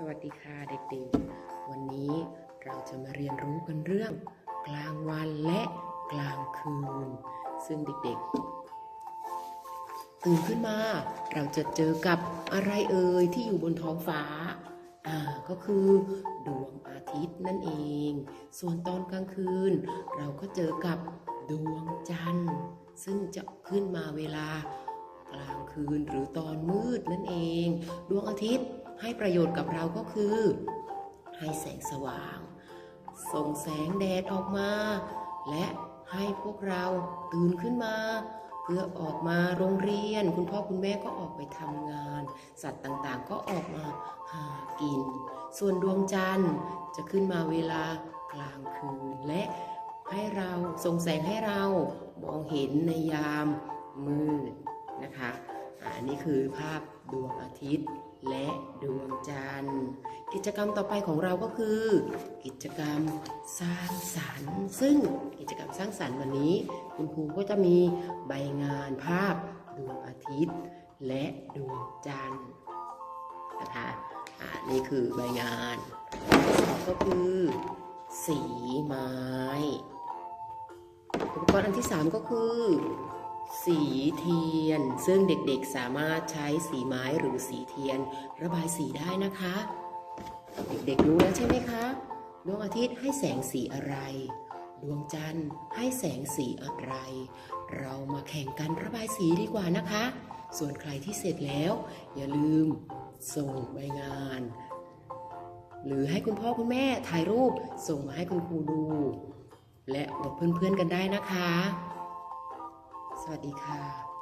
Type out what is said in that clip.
สวัสดีค่ะเด็กๆ วันนี้เราจะมาเรียนรู้กันเรื่อง กลางวันและกลางคืน ซึ่งเด็กๆ ตื่นขึ้นมา เราจะเจอกับอะไรเอ่ยที่อยู่บนท้องฟ้า อ่าก็คือดวงอาทิตย์นั่นเอง ส่วนตอนกลางคืน เราก็เจอกับดวงจันทร์ ซึ่งจะขึ้นมาเวลากลางคืนหรือตอนมืดนั่นเอง ดวงอาทิตย์ ให้ประโยชน์กับเราก็คือ ให้แสงสว่าง ส่งแสงแดดออกมา และให้พวกเราตื่นขึ้นมา เพื่อออกมาโรงเรียน คุณพ่อคุณแม่ก็ออกไปทำงาน สัตว์ต่างๆ ก็ออกมาหากิน ส่วนดวงจันทร์จะขึ้นมาเวลากลางคืนและให้เราส่งแสงให้เรามองเห็นในยามมืดนะคะอะอันนี้คือภาพ ดวงอาทิตย์ และดวงจันทร์ กิจกรรมต่อไปของเราก็คือ กิจกรรมสร้างสรรค์ ซึ่งกิจกรรมสร้างสรรค์วันนี้ คุณครูก็จะมีใบงานภาพดวงอาทิตย์ และดวงจันทร์นะคะอ่านี่คือใบงานก็คือ สีไม้อุปกรณ์อันที่ 3 ก็คือ สีเทียน ซึ่งเด็กๆสามารถใช้สีไม้หรือสีเทียน ระบายสีได้นะคะ เด็กๆรู้แล้วใช่ไหมคะดวงอาทิตย์ให้แสงสีอะไร ดวงจันทร์ให้แสงสีอะไร เรามาแข่งกันระบายสีดีกว่านะคะ ส่วนใครที่เสร็จแล้ว อย่าลืมส่งใบงาน หรือให้คุณพ่อคุณแม่ถ่ายรูปส่งมาให้คุณครูดู และบอกเพื่อนๆกันได้นะคะ สวัสดีค่ะ